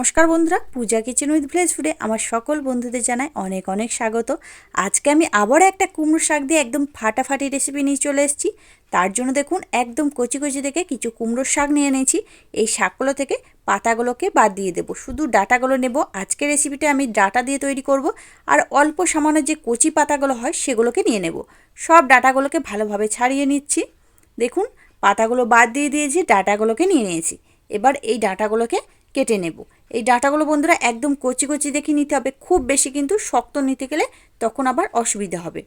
নমস্কার বন্ধুরা, পূজা kitchen with village ফুডে আমার সকল বন্ধুদের জানাই অনেক অনেক স্বাগত। আজকে আমি আবার একটা কুমড়ো শাক দিয়ে একদম ফাটাফাটি রেসিপি নিয়ে চলে এসেছি। তার জন্য দেখুন, একদম কচি কচি থেকে কিছু কুমড়োর শাক নিয়ে নিয়েছি এই শাকগুলো থেকে পাতাগুলোকে বাদ দিয়ে দেবো। শুধু ডাটাগুলো নেব। আজকের রেসিপিটা আমি ডাটা দিয়ে তৈরি করব। আর অল্প সামান্য যে কচি পাতাগুলো হয়, সেগুলোকে নিয়ে নেব। সব ডাটাগুলোকে ভালোভাবে ছাড়িয়ে নিচ্ছি। দেখুন, পাতাগুলো বাদ দিয়ে দিয়েছি, ডাটাগুলোকে নিয়ে নিয়েছি। এবার এই ডাটাগুলোকে কেটে নেব। এই ডাটাগুলো বন্ধুরা একদম কচি কচি দেখে নিতে হবে, খুব বেশি কিন্তু শক্ত নিতে গেলে তখন আবার অসুবিধা হবে।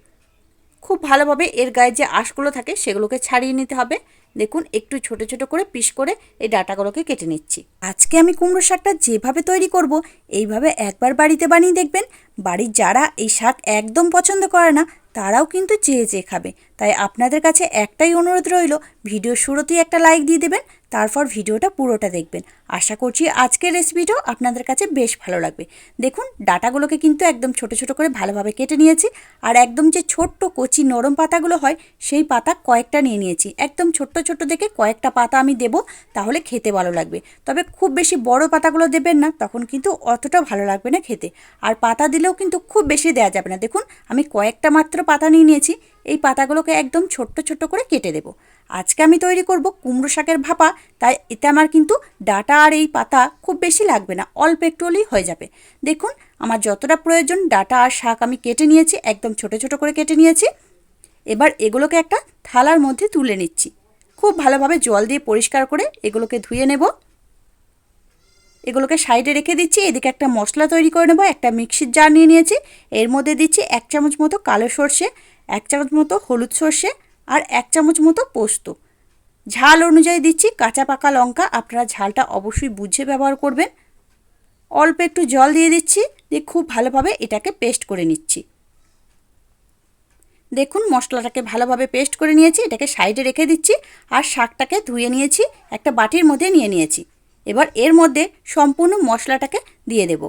খুব ভালোভাবে এর গায়ে যে আঁশগুলো থাকে সেগুলোকে ছাড়িয়ে নিতে হবে। দেখুন, একটু ছোট ছোট করে পিস করে এই ডাটাগুলোকে কেটে নিচ্ছি। আজকে আমি কুমড়ো শাকটা যেভাবে তৈরি করব, এইভাবে একবার বাড়িতে বানিয়ে দেখবেন। বাড়ির যারা এই শাক একদম পছন্দ করে না, তারাও কিন্তু চেয়ে চেয়ে খাবে। তাই আপনাদের কাছে একটাই অনুরোধ রইল, ভিডিও শুরুতেই একটা লাইক দিয়ে দেবেন। তারপর ভিডিওটা পুরোটা দেখবেন। আশা করছি আজকের রেসিপিটাও আপনাদের কাছে বেশ ভালো লাগবে। দেখুন, ডাটাগুলোকে কিন্তু একদম ছোট ছোট করে ভালোভাবে কেটে নিয়েছি। আর একদম যে ছোট্ট কচি নরম পাতাগুলো হয়, সেই পাতা কয়েকটা নিয়ে নিয়েছি। একদম ছোট্ট ছোট্ট দেখে কয়েকটা পাতা আমি দেব, তাহলে খেতে ভালো লাগবে। তবে খুব বেশি বড় পাতাগুলো দেবেন না, তখন কিন্তু অতটা ভালো লাগবে না খেতে। আর পাতা দিলেও কিন্তু খুব বেশি দেওয়া যাবে না। দেখুন, আমি কয়েকটা মাত্র পাতা নিয়ে নিয়েছি। এই পাতাগুলোকে একদম ছোট্ট ছোট্ট করে কেটে দেবো। আজকে আমি তৈরি করব কুমড়ো শাকের ভাপা, তাই এতে আমার কিন্তু ডাটা আর এই পাতা খুব বেশি লাগবে না, অল্প একটু হলেই হয়ে যাবে। দেখুন, আমার যতটা প্রয়োজন ডাটা আর শাক আমি কেটে নিয়েছি, একদম ছোট ছোট করে কেটে নিয়েছি। এবার এগুলোকে একটা থালার মধ্যে তুলে নিচ্ছি। খুব ভালোভাবে জল দিয়ে পরিষ্কার করে এগুলোকে ধুয়ে নেব। এগুলোকে সাইডে রেখে দিচ্ছি, এদিকে একটা মশলা তৈরি করে নেব, একটা মিক্সির জার নিয়ে নিয়েছি। এর মধ্যে দিচ্ছি এক চামচ মতো কালো সর্ষে এক চামচ মতো হলুদ সর্ষে আর এক চামচ মতো পোস্ত। ঝাল অনুযায়ী দিচ্ছি কাঁচা পাকা লঙ্কা, আপনারা ঝালটা অবশ্যই বুঝে ব্যবহার করবেন। অল্প একটু জল দিয়ে দিচ্ছি, দিয়ে খুব ভালোভাবে এটাকে পেস্ট করে নিচ্ছি। দেখুন, মশলাটাকে ভালোভাবে পেস্ট করে নিয়েছি, এটাকে সাইডে রেখে দিচ্ছি আর শাকটাকে ধুয়ে নিয়েছি, একটা বাটির মধ্যে নিয়ে নিয়েছি। এবার এর মধ্যে সম্পূর্ণ মশলাটাকে দিয়ে দেবো।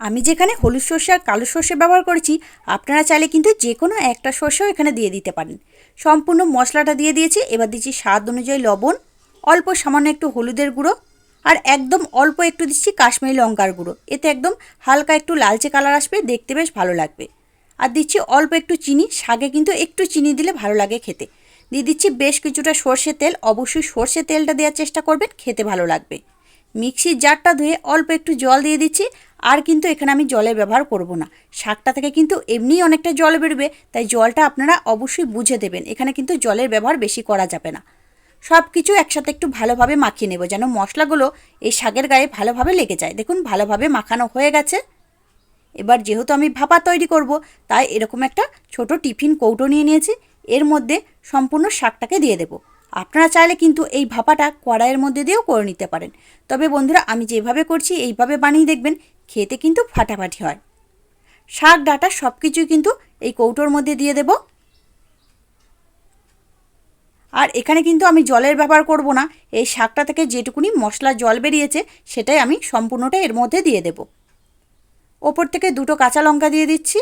আমি যেখানে হলুদ সর্ষে আর কালো সর্ষে ব্যবহার করেছি, আপনারা চাইলে কিন্তু যে কোনো একটা সর্ষেও এখানে দিয়ে দিতে পারেন। সম্পূর্ণ মশলাটা দিয়ে দিয়েছি, এবার দিচ্ছি স্বাদ অনুযায়ী লবণ, অল্প সামান্য একটু হলুদের গুঁড়ো, আর একদম অল্প একটু দিচ্ছি কাশ্মীরি লঙ্কার গুঁড়ো। এতে একদম হালকা একটু লালচে কালার আসবে, দেখতে বেশ ভালো লাগবে। আর দিচ্ছি অল্প একটু চিনি শাকে কিন্তু একটু চিনি দিলে ভালো লাগে খেতে। দিয়ে দিচ্ছি বেশ কিছুটা সর্ষে তেল, অবশ্যই সর্ষে তেলটা দেওয়ার চেষ্টা করবেন, খেতে ভালো লাগবে। মিক্সির জারটা ধুয়ে অল্প একটু জল দিয়ে দিচ্ছি আর কিন্তু এখানে আমি জলের ব্যবহার করব না। শাকটা থেকে কিন্তু এমনিই অনেকটা জল বেরোবে, তাই জলটা আপনারা অবশ্যই বুঝে দেবেন। এখানে কিন্তু জলের ব্যবহার বেশি করা যাবে না। সব কিছু একসাথে একটু ভালোভাবে মাখিয়ে নেব, যেন মশলাগুলো এই শাকের গায়ে ভালোভাবে লেগে যায়। দেখুন, ভালোভাবে মাখানো হয়ে গেছে। এবার যেহেতু আমি ভাপা তৈরি করব, তাই এরকম একটা ছোট টিফিন কৌটো নিয়ে নিয়েছি। এর মধ্যে সম্পূর্ণ শাকটাকে দিয়ে দেবো। আপনারা চাইলে কিন্তু এই ভাপাটা কড়াইয়ের মধ্যে দিয়েও করে নিতে পারেন। তবে বন্ধুরা, আমি যেভাবে করছি, এইভাবে বানিয়ে দেখবেন, খেতে কিন্তু ফাটাফাটি হয়। শাক, ডাটা সব কিছুই কিন্তু এই কৌটোর মধ্যে দিয়ে দেব। আর এখানে কিন্তু আমি জলের ব্যবহার করব না। এই শাকটা থেকে যেটুকুনি মশলা জল বেরিয়েছে, সেটাই আমি সম্পূর্ণটা এর মধ্যে দিয়ে দেব। ওপর থেকে দুটো কাঁচা লঙ্কা দিয়ে দিচ্ছি।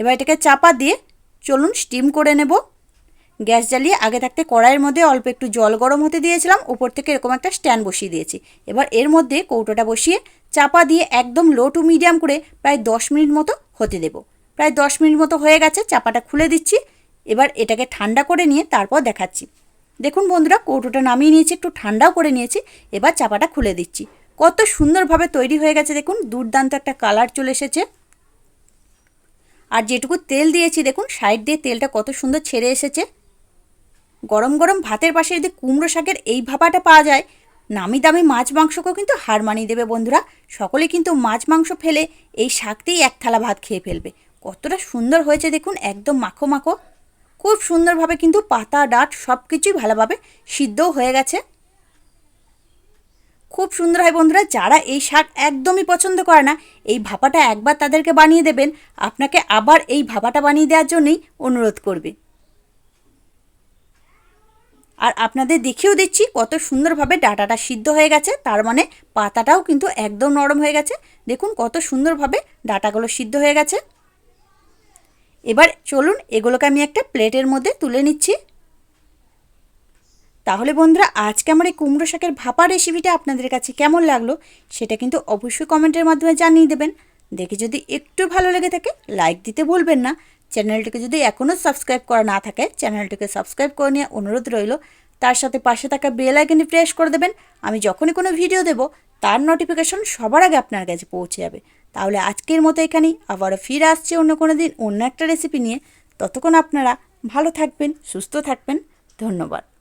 এবার এটাকে চাপা দিয়ে চলুন, স্টিম করে নেব। গ্যাস জ্বালিয়ে আগে থাকতে কড়াইয়ের মধ্যে অল্প একটু জল গরম হতে দিয়েছিলাম, উপর থেকে এরকম একটা স্ট্যান্ড বসিয়ে দিয়েছি। এবার এর মধ্যে কৌটোটা বসিয়ে চাপা দিয়ে একদম লো টু মিডিয়াম করে প্রায় দশ মিনিট মতো হতে দেব। প্রায় দশ মিনিট মতো হয়ে গেছে, চাপাটা খুলে দিচ্ছি। এবার এটাকে ঠান্ডা করে নিয়ে তারপর দেখাচ্ছি। দেখুন বন্ধুরা, কৌটোটা নামিয়ে নিয়েছি, একটু ঠান্ডাও করে নিয়েছি। এবার চাপাটা খুলে দিচ্ছি। কত সুন্দরভাবে তৈরি হয়ে গেছে, দেখুন, দুর্দান্ত একটা কালার চলে এসেছে। আর যেটুকু তেল দিয়েছি, দেখুন, সাইড দিয়ে তেলটা কত সুন্দর ছেড়ে এসেছে। গরম গরম ভাতের পাশে যদি কুমড়ো শাকের এই ভাপাটা পাওয়া যায়, নামি দামি মাছ মাংসকেও কিন্তু হার মানিয়ে দেবে বন্ধুরা। সকলে কিন্তু মাছ মাংস ফেলে এই শাক দিয়েই এক থালা ভাত খেয়ে ফেলবে। কতটা সুন্দর হয়েছে দেখুন, একদম মাখো মাখো। খুব সুন্দরভাবে কিন্তু পাতা, ডাট সব কিছুই ভালোভাবে সিদ্ধও হয়ে গেছে। খুব সুন্দর হয় বন্ধুরা, যারা এই শাক একদমই পছন্দ করে না, এই ভাপাটা একবার তাদেরকে বানিয়ে দেবেন। আপনাকে আবার এই ভাপাটা বানিয়ে দেওয়ার জন্যই অনুরোধ করবে। আর আপনাদের দেখিয়েও দিচ্ছি কত সুন্দরভাবে ডাটাটা সিদ্ধ হয়ে গেছে, তার মানে পাতাটাও কিন্তু একদম নরম হয়ে গেছে। দেখুন কত সুন্দরভাবে ডাটাগুলো সিদ্ধ হয়ে গেছে। এবার চলুন, এগুলোকে আমি একটা প্লেটের মধ্যে তুলে নিচ্ছি। তাহলে বন্ধুরা, আজকে আমার এই কুমড়ো শাকের ভাপা রেসিপিটা আপনাদের কাছে কেমন লাগল, সেটা কিন্তু অবশ্যই কমেন্টের মাধ্যমে জানিয়ে দেবেন। দেখে যদি একটু ভালো লেগে থাকে লাইক দিতে ভুলবেন না। চ্যানেলটিকে যদি এখনও সাবস্ক্রাইব করা না থাকে, চ্যানেলটিকে সাবস্ক্রাইব করে নিয়ে অনুরোধ রইল। তার সাথে পাশে থাকা বেল আইকনটি প্রেস করে দেবেন। আমি যখনই কোনো ভিডিও দেব, তার নোটিফিকেশন সবার আগে আপনার কাছে পৌঁছে যাবে। তাহলে আজকের মতো এখানেই। আবারও ফিরে আসছে অন্য কোনো দিন অন্য একটা রেসিপি নিয়ে। ততক্ষণ আপনারা ভালো থাকবেন, সুস্থ থাকবেন। ধন্যবাদ।